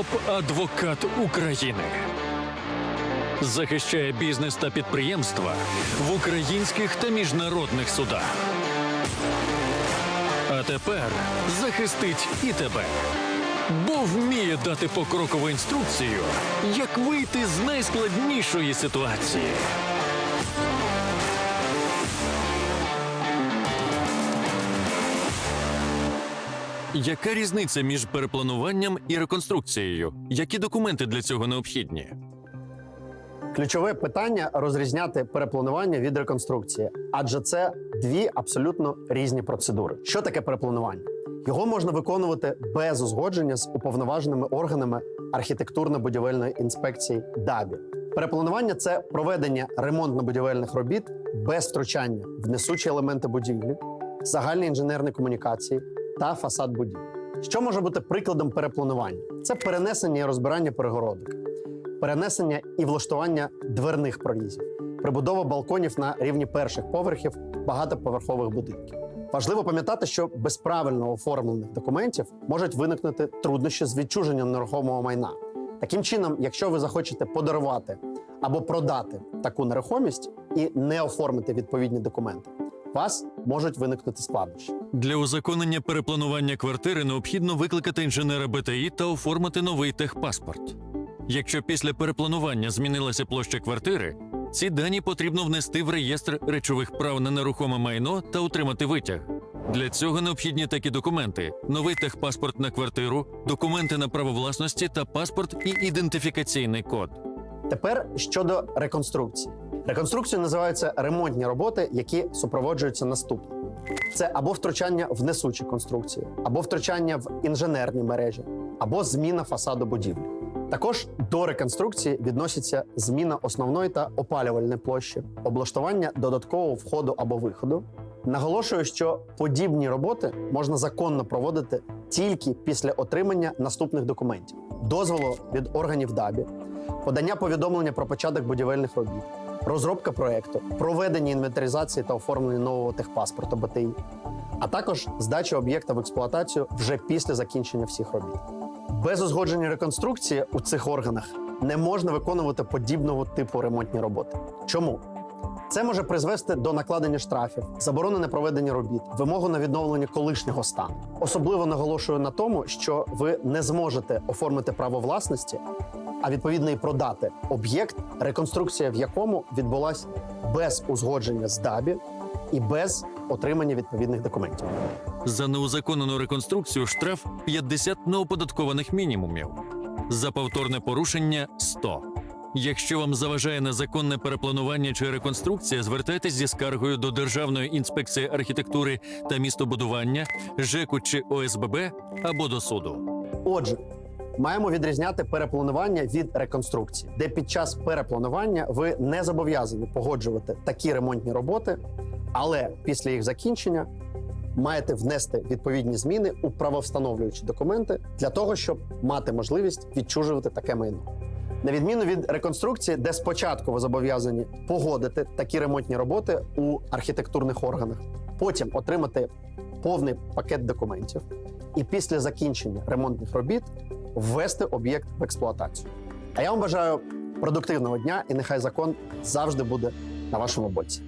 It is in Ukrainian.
Топ-адвокат України захищає бізнес та підприємства в українських та міжнародних судах. А тепер захистить і тебе. Бо вміє дати покрокову інструкцію, як вийти з найскладнішої ситуації. Яка різниця між переплануванням і реконструкцією? Які документи для цього необхідні? Ключове питання розрізняти перепланування від реконструкції, адже це дві абсолютно різні процедури. Що таке перепланування? Його можна виконувати без узгодження з уповноваженими органами архітектурно-будівельної інспекції ДАБІ. Перепланування це проведення ремонтно-будівельних робіт без втручання в несучі елементи будівлі, загальні інженерні комунікації та фасад будівлі. Що може бути прикладом перепланування? Це перенесення і розбирання перегородок, перенесення і влаштування дверних прорізів, прибудова балконів на рівні перших поверхів багатоповерхових будинків. Важливо пам'ятати, що без правильно оформлених документів можуть виникнути труднощі з відчуженням нерухомого майна. Таким чином, якщо ви захочете подарувати або продати таку нерухомість і не оформити відповідні документи, у вас можуть виникнути складнощі. Для узаконення перепланування квартири необхідно викликати інженера БТІ та оформити новий техпаспорт. Якщо після перепланування змінилася площа квартири, ці дані потрібно внести в реєстр речових прав на нерухоме майно та отримати витяг. Для цього необхідні такі документи: новий техпаспорт на квартиру, документи на право власності та паспорт і ідентифікаційний код. Тепер щодо реконструкції. Реконструкцією називаються ремонтні роботи, які супроводжуються наступним: це або втручання в несучі конструкції, або втручання в інженерні мережі, або зміна фасаду будівлі. Також до реконструкції відносяться зміна основної та опалювальної площі, облаштування додаткового входу або виходу. Наголошую, що подібні роботи можна законно проводити тільки після отримання наступних документів: дозволу від органів ДАБІ, подання повідомлення про початок будівельних робіт, розробка проекту, проведення інвентаризації та оформлення нового техпаспорту БТІ, а також здача об'єкта в експлуатацію вже після закінчення всіх робіт. Без узгодження реконструкції у цих органах не можна виконувати подібного типу ремонтні роботи. Чому? Це може призвести до накладення штрафів, заборонене проведення робіт, вимогу на відновлення колишнього стану. Особливо наголошую на тому, що ви не зможете оформити право власності, а відповідно і продати об'єкт, реконструкція в якому відбулась без узгодження з ДАБІ і без отримання відповідних документів. За неузаконену реконструкцію штраф 50 неоподаткованих мінімумів. За повторне порушення 100. Якщо вам заважає незаконне перепланування чи реконструкція, звертайтесь зі скаргою до Державної інспекції архітектури та містобудування, ЖЕКу чи ОСББ або до суду. Отже, маємо відрізняти перепланування від реконструкції, де під час перепланування ви не зобов'язані погоджувати такі ремонтні роботи, але після їх закінчення маєте внести відповідні зміни у правовстановлюючі документи для того, щоб мати можливість відчужувати таке майно. На відміну від реконструкції, де спочатку ви зобов'язані погодити такі ремонтні роботи у архітектурних органах, потім отримати повний пакет документів, і після закінчення ремонтних робіт ввести об'єкт в експлуатацію. А я вам бажаю продуктивного дня і нехай закон завжди буде на вашому боці.